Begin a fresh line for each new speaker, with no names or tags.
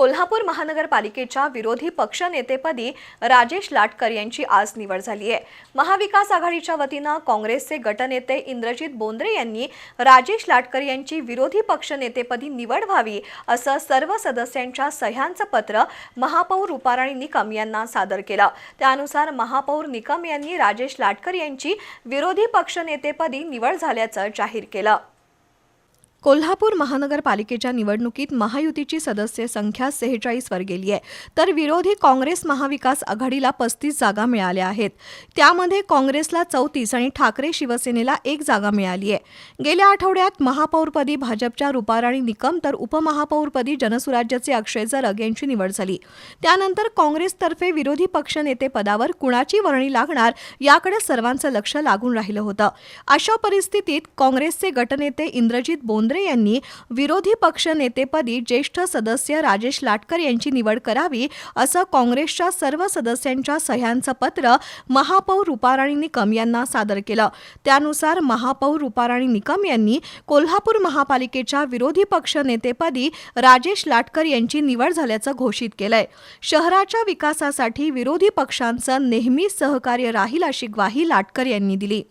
कोल्हापूर महानगरपालिकेच्या विरोधी पक्षनेतेपदी राजेश लाटकर यांची आज निवड झाली आहे. महाविकास आघाडीच्या वतीनं काँग्रेसचे गटनेते इंद्रजित बोंद्रे यांनी राजेश लाटकर यांची विरोधी पक्षनेतेपदी निवड व्हावी असं सर्व सदस्यांच्या सह्यांचं पत्र महापौर रुपाराणी निकम यांना सादर केलं. त्यानुसार महापौर निकम यांनी राजेश लाटकर यांची विरोधी पक्षनेतेपदी निवड झाल्याचं जाहीर केलं. कोल्हापूर महानगरपालिकेच्या निवडणुकीत महायुतीची सदस्य संख्या सेहेचाळीसवर गेली आहे. तर विरोधी काँग्रेस महाविकास आघाडीला पस्तीस जागा मिळाल्या आहेत. त्यामध्ये काँग्रेसला चौतीस आणि ठाकरे शिवसेनेला एक जागा मिळाली आहे. गेल्या आठवड्यात महापौरपदी भाजपच्या रुपाराणी निकम तर उपमहापौरपदी जनसुराज्याचे अक्षय जरग यांची निवड झाली. त्यानंतर काँग्रेसतर्फे विरोधी पक्षनेते पदावर कुणाची वर्णी लागणार याकडे सर्वांचं लक्ष लागून राहिलं होतं. अशा परिस्थितीत काँग्रेसचे गटनेते इंद्रजित बोंद बोंद्रे यांनी विरोधी पक्षनेतेपदी ज्येष्ठ सदस्य राजेश लाटकर यांची निवड करावी असं काँग्रेसच्या सर्व सदस्यांच्या सह्यांचं पत्र महापौर रुपाराणी निकम यांना सादर केलं. त्यानुसार महापौर रुपाराणी निकम यांनी कोल्हापूर महापालिकेच्या विरोधी पक्षनेतेपदी राजेश लाटकर यांची निवड झाल्याचं घोषित केलंय. शहराच्या विकासासाठी विरोधी पक्षांचं नेहमी सहकार्य राहील अशी ग्वाही लाटकर यांनी दिली.